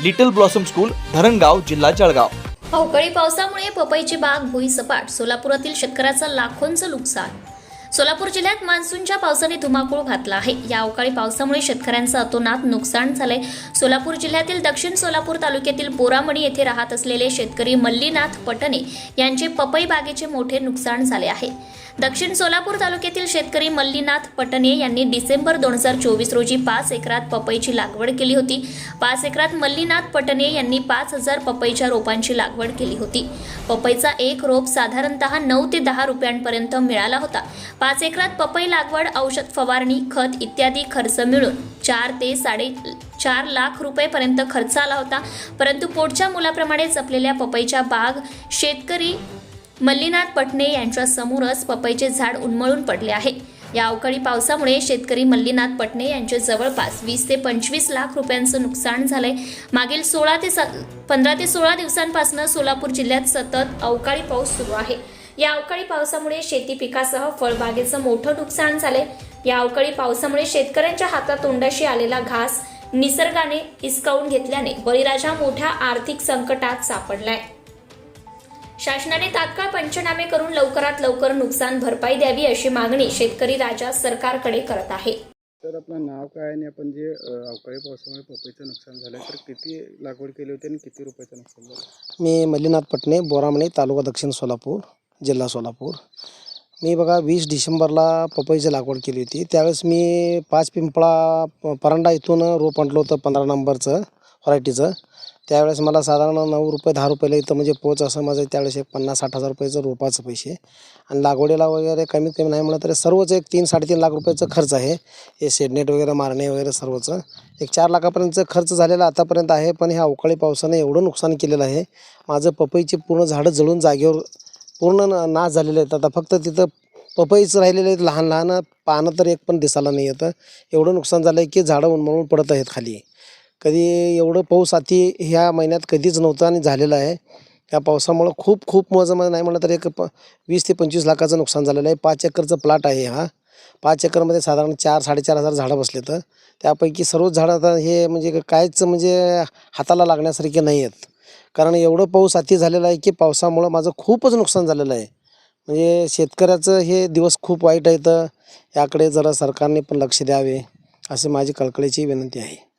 Little blossom school Dharangaon जिल्हा जळगाव. अवकाळी पावसामुळे पपईची बाग भुईसपाट सोलापुरातील शेतकऱ्याचं लाखोंचं नुकसान. सोलापूर जिल्ह्यात मान्सूनच्या पावसाने धुमाकूळ घातला आहे. या अवकाळी पावसामुळे शेतकऱ्यांचं अतोनात नुकसान झालंय. सोलापूर जिल्ह्यातील दक्षिण सोलापूर तालुक्यातील बोरामणी येथे राहत असलेले शेतकरी मल्लीनाथ पटणे यांचे पपई बागेचे मोठे नुकसान झाले आहे. दक्षिण सोलापूर तालुक्यातील शेतकरी मल्लीनाथ पटणे यांनी डिसेंबर दोन हजार चोवीस रोजी पाच एकरात पपईची लागवड केली होती. पाच एकरात मल्लीनाथ पटणे यांनी पाच हजार पपईच्या रोपांची लागवड केली होती. पपईचा एक रोप साधारणतः नऊ ते दहा रुपयांपर्यंत मिळाला होता. पाच एकरात पपई लागवड औषध फवारणी खत इत्यादी खर्च मिळून चार ते साडे चार लाख रुपयेपर्यंत खर्च आला होता. परंतु पोटच्या मुलाप्रमाणे जपलेल्या पपईच्या बाग शेतकरी मल्लीनाथ पटणे यांच्या समोरच पपईचे झाड उन्मळून पडले आहे. या अवकाळी पावसामुळे शेतकरी मल्लीनाथ पटणे यांचे जवळपास वीस ते पंचवीस लाख रुपयांचं नुकसान झालंय. मागील सोळा ते पंधरा ते सोळा दिवसांपासून सोलापूर जिल्ह्यात सतत अवकाळी पाऊस सुरू आहे. या अवकाळी पावसामुळे शेती पिकासह फळबागेचं मोठं नुकसान झाले या अवकाळी पावसामुळे शेतकऱ्यांच्या हातातोंडाशी आलेला घास निसर्गाने हिसकावून घेतल्याने बळीराजा मोठ्या आर्थिक संकटात सापडलाय. शासनाने तात्काळ पंचनामे करून लवकरात लवकर नुकसान भरपाई द्यावी अशी मागणी शेतकरी राजा सरकारकडे करत आहे. तर आपलं नाव काय आणि आपण जे अवकाळी पावसामुळे पपईचं नुकसान झालं तर किती लागवड केली होती आणि किती रुपयाचं नुकसान झालं? मी मल्लीनाथ पटणे बोरामणे तालुका दक्षिण सोलापूर जिल्हा सोलापूर. मी बघा वीस डिसेंबरला पपईची लागवड केली होती. त्यावेळेस मी पाच पिंपळा प- परांडा इथून रोप आणलं होतं पंधरा नंबरचं व्हरायटीचं. त्यावेळेस मला साधारण नऊ रुपये दहा रुपयाला इथं म्हणजे पोच असं माझं त्यावेळेस एक पन्नास साठ हजार रुपयाचं रोपाचं पैसे. आणि लागवडीला वगैरे कमीत कमी नाही म्हणलं तरी सर्वच एक तीन साडेतीन लाख रुपयाचं खर्च आहे. हे शेडनेट वगैरे मारणे वगैरे सर्वचं. एक चार लाखापर्यंतचं खर्च झालेला आतापर्यंत आहे पण ह्या अवकाळी पावसाने एवढं नुकसान केलेलं आहे. माझं पपईची पूर्ण झाडं जळून जागेवर पूर्ण नाश झालेले आहेत. आता फक्त तिथं पपईच राहिलेले आहेत लहान लहान पानं तर एक पण दिसायला नाही येतं. एवढं नुकसान झालं आहे की झाडं उन्मळून पडत आहेत खाली. कधी एवढं पाऊस अति ह्या महिन्यात कधीच नव्हतं आणि झालेलं आहे. या पावसामुळं खूप खूप माझं मला नाही म्हणलं तर एक प वीस ते पंचवीस लाखाचं नुकसान झालेलं आहे. पाच एकरचं प्लॉट आहे हा. पाच एकरमध्ये साधारण चार साडेचार हजार झाडं बसले तर. त्यापैकी सर्वच झाडं आता हे म्हणजे काहीच म्हणजे हाताला लागण्यासारखे नाही आहेत. कारण एवढं पाऊस अति झालेला आहे की पावसामुळं माझं खूपच नुकसान झालेलं आहे. म्हणजे शेतकऱ्याचं हे दिवस खूप वाईट आहेत याकडे जरा सरकारने पण लक्ष द्यावे असे माझी कळकळीची विनंती आहे.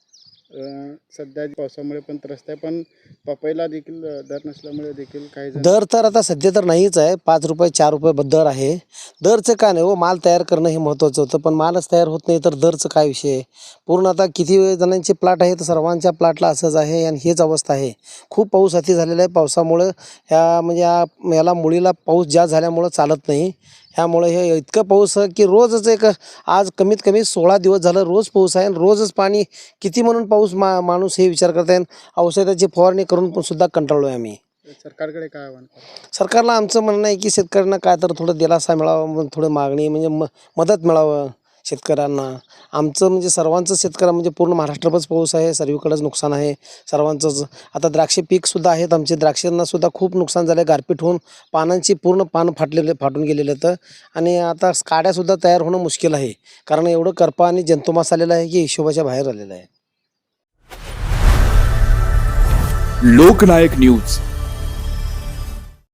सध्या पावसामुळे पण त्रस्त आहे पण पपईला देखील दर नसल्यामुळे देखील काही जण दर तर आता सध्या तर नाहीच आहे पाच रुपये चार रुपये ब- दर आहे. दरचं काय नाही हो माल तयार करणं हे महत्त्वाचं होतं पण मालच तयार होत नाही तर दरचं काय विषय आहे? पूर्ण आता किती जणांचे प्लॉट तर सर्वांच्या प्लॉटला असंच आहे आणि हेच अवस्था आहे. खूप पाऊस अति झालेला आहे पावसामुळं ह्या म्हणजे या याला मुळीला पाऊस जास्त झाल्यामुळं चालत नाही. ह्यामुळे हे इतकं पाऊस आहे की रोजच एक आज कमीत कमी सोळा दिवस झालं रोज पाऊस आहे आणि रोजच पाणी किती म्हणून पाऊस मा माणूस हे विचार करत आहे औषधाची फवारणी करून पण सुद्धा कंटाळलो आहे आम्ही सरकारकडे काय? सरकारला आमचं म्हणणं आहे की शेतकऱ्यांना काय तर थोडं दिलासा मिळावा मग थोडं मागणी म्हणजे म मदत मिळावं शेतकऱ्यांना. आमचं म्हणजे सर्वांचं शेतकऱ्या म्हणजे पूर्ण महाराष्ट्रभरच पाऊस आहे सर्वीकडंच नुकसान आहे सर्वांचंच. आता द्राक्षे पीकसुद्धा आहेत आमचे. द्राक्षांनासुद्धा खूप नुकसान झालं आहे गारपीट होऊन पानांची पूर्ण पान फाटलेले फाटून गेलेले आहेत. आणि आता काड्यासुद्धा तयार होणं मुश्किल आहे. कारण एवढं करपा आणि जंतुमास आलेला आहे की हिशोबाच्या बाहेर आलेलं आहे. लोकनायक न्यूज.